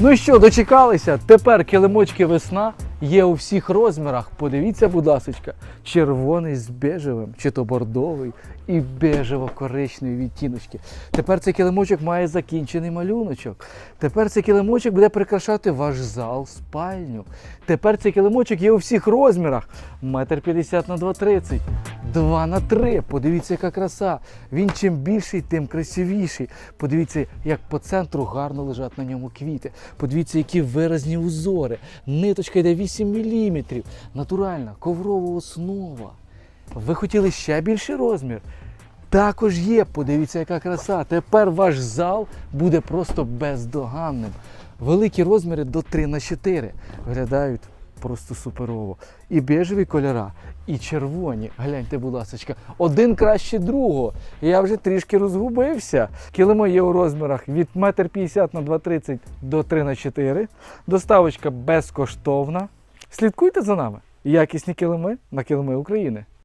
Ну що, дочекалися? Тепер килимочки весна є у всіх розмірах. Подивіться, будь ласка, червоний з бежевим, чи то бордовий і бежево-коричневі відтіночки. Тепер цей килимочок має закінчений малюночок. Тепер цей килимочок буде прикрашати ваш зал, спальню. Тепер цей килимочок є у всіх розмірах. Метр п'ятдесят на 2,30. 2 на 3. Подивіться, яка краса. Він чим більший, тим красивіший. Подивіться, як по центру гарно лежать на ньому квіти. Подивіться, які виразні узори. Ниточка йде 8 мм. Натуральна коврова основа. Ви хотіли ще більший розмір? Також є. Подивіться, яка краса. Тепер ваш зал буде просто бездоганним. Великі розміри до 3 на 4 виглядають просто суперово. І бежеві кольора, і червоні. Гляньте, будь ласка, один краще другого. Я вже трішки розгубився. Килимо є у розмірах від 1,50 м на 2,30 до 3 на 4 Доставочка безкоштовна. Слідкуйте за нами. Якісні килими на килими України.